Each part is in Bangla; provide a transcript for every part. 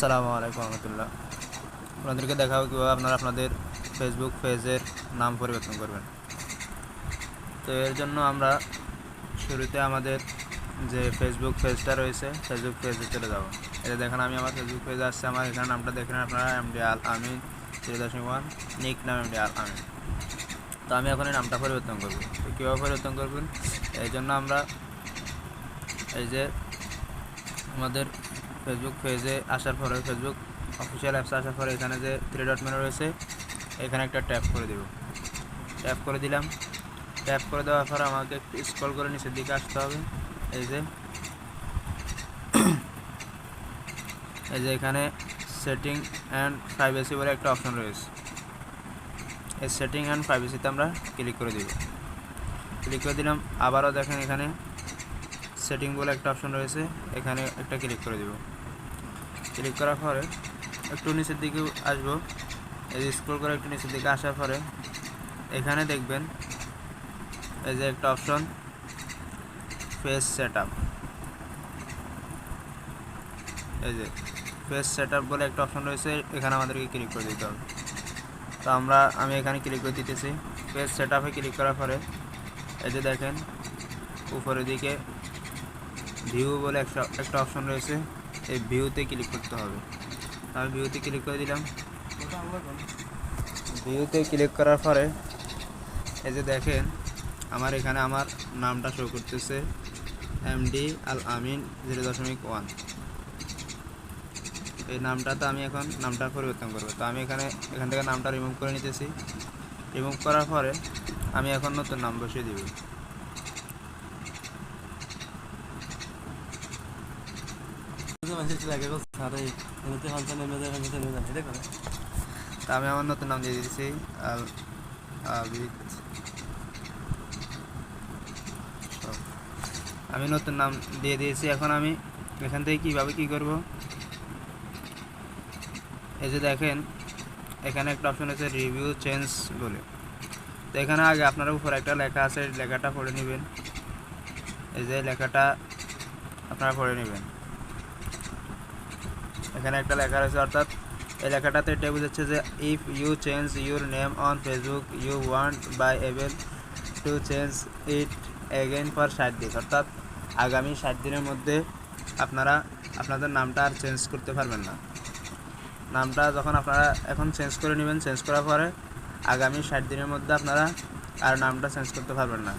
আসসালামু আলাইকুম রহমতুল্লাহ। আপনাদেরকে দেখাবো কীভাবে আপনারা আপনাদের ফেসবুক পেজের নাম পরিবর্তন করবেন। তো এর জন্য আমরা শুরুতে আমাদের যে ফেসবুক পেজটা রয়েছে ফেসবুক পেজে চলে যাব। এটা দেখেন, আমি আমার ফেসবুক পেজে আসছে, আমার এখানে নামটা দেখেন আপনারা এমডি আল আমিন থ্রি দশমিক ওয়ান নিক নাম এমডি আল আমিন তো আমি এখন এই নামটা পরিবর্তন করব। তো কীভাবে পরিবর্তন করবেন? এই জন্য আমরা এই যে আমাদের ফেসবুক পেজে আসার পরে ফেসবুক অফিসিয়াল অ্যাপসে আসার পরে এখানে যে থ্রি ডট মেনু রয়েছে, এখানে একটা ট্যাপ করে দেব। ট্যাপ করে দিলাম। ট্যাপ করে দেওয়ার পর আমাকে একটু স্ক্রল করে নিচের দিকে আসতে হবে। এই যে এই যে এখানে সেটিং অ্যান্ড প্রাইভেসি বলে একটা অপশন রয়েছে। এই সেটিং অ্যান্ড প্রাইভেসিতে আমরা ক্লিক করে দিব। ক্লিক করে দিলাম। আবারও দেখেন এখানে সেটিং বলে একটা অপশন রয়েছে, এখানে একটা ক্লিক করে দিব। ক্লিক করার পরে একটু নিচের দিকে আসব। এই স্ক্রল করে একটু নিচের দিকে আসার পরে এখানে দেখবেন এই যে একটা অপশন ফেস সেট এই যে ফেস সেট বলে একটা অপশন রয়েছে, এখানে আমাদেরকে ক্লিক করে দিতে হবে। তো আমরা, আমি এখানে ক্লিক করে দিতেছি। ফেস সেট ক্লিক করার পরে এই যে দেখেন, উপরের দিকে ভিউ বলে একটা একটা অপশন রয়েছে। এই ভিউতে ক্লিক করতে হবে। আমি ভিউতে ক্লিক করে দিলাম। ভিউতে ক্লিক করার পরে, এই যে দেখেন, আমার এখানে আমার নামটা শো করতেছে এমডি আল আমিন জিরো দশমিক ওয়ান এই নামটাতে আমি এখন নামটা পরিবর্তন করব। তো আমি এখানে, এখান থেকে নামটা রিমুভ করে নিতেছি। রিমুভ করার পরে, আমি এখন নতুন নাম বসিয়ে দিব। তা আমি আমার নতুন নাম দিয়ে দিয়েছি আবিদ। আমি নতুন নাম দিয়ে দিয়েছি, এখন আমি এখান থেকে কীভাবে কী করব? এই যে দেখেন, এখানে একটা অপশন আছে রিভিউ চেঞ্জ বলে। তো এখানে আগে আপনার উপর একটা লেখা আছে, লেখাটা পড়ে নেবেন। এই যে লেখাটা আপনারা পড়ে নেবেন। এখানে একটা লেখা রয়েছে, অর্থাৎ এই লেখাটাতে এটা বোঝাচ্ছে যে if you change your name on Facebook you want be able to change it again for ষাট দিন। অর্থাৎ আগামী ষাট দিনের মধ্যে আপনারা আপনাদের নামটা আর চেঞ্জ করতে পারবেন না। নামটা যখন আপনারা এখন চেঞ্জ করে নেবেন চেঞ্জ করার পরে আগামী ষাট দিনের মধ্যে আপনারা আর নামটা চেঞ্জ করতে পারবেন না।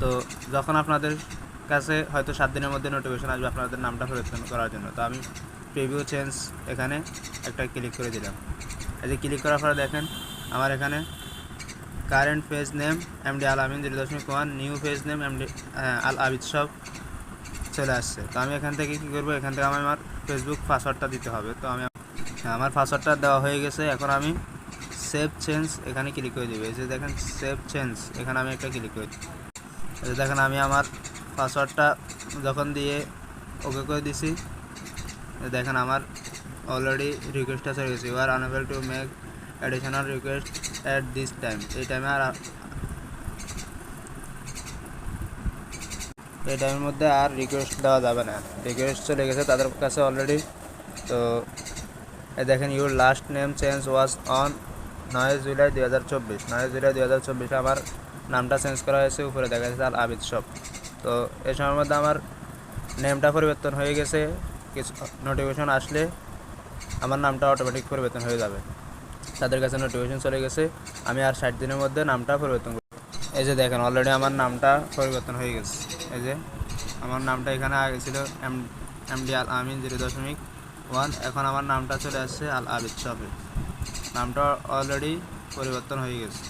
তো যখন আপনাদের কাছে হয়তো সাত দিনের মধ্যে নোটিফিকেশন আসবে আপনাদের নামটা পরিবর্তন করার জন্য। তো আমি প্রিভিউ চেঞ্জ এখানে একটা ক্লিক করে দিলাম। এই যে ক্লিক করার পরে দেখেন, আমার এখানে current page name MD Al Amin zero দশমিক one new page name MD Al Abid সব চলে আসছে। তো আমি এখান থেকে কী করব? এখান থেকে আমি আমার ফেসবুক পাসওয়ার্ডটা দিতে হবে। তো আমি আমার পাসওয়ার্ডটা দেওয়া হয়ে গেছে। এখন আমি সেভ চেঞ্জ এখানে ক্লিক করে দেবো। এই যে দেখেন সেভ চেঞ্জ এখানে আমি একটা ক্লিক করে। দেখেন, আমি আমার পাসওয়ার্ডটা যখন দিয়ে ওকে করে দিছি, দেখেন আমার অলরেডি রিকোয়েস্টটা চলে গেছে you are unable to make additional request at this time এই টাইমে আর এই টাইমের মধ্যে আর রিকোয়েস্ট দেওয়া যাবে না। রিকোয়েস্ট চলে গেছে তাদের কাছে অলরেডি তো দেখেন your last name change was on নয় জুলাই দুই হাজার চব্বিশ। নয় জুলাই দুই হাজার চব্বিশে আমার নামটা চেঞ্জ করা হয়েছে, উপরে দেখা যাচ্ছে আল আবিদ শপ তো এই সময়ের মধ্যে আমার নেমটা পরিবর্তন হয়ে গেছে। কিছু নোটিফিকেশন আসলে আমার নামটা অটোমেটিক পরিবর্তন হয়ে যাবে। তাদের কাছে নোটিফিকেশন চলে গেছে। আমি আর ষাট দিনের মধ্যে নামটা পরিবর্তন করব। এই যে দেখেন অলরেডি আমার নামটা পরিবর্তন হয়ে গেছে। এই যে আমার নামটা এখানে আগে ছিল M MD Al Amin zero দশমিক ওয়ান। এখন আমার নামটা চলে আসছে আল আবিদ শপে নামটা অলরেডি পরিবর্তন হয়ে গেছে।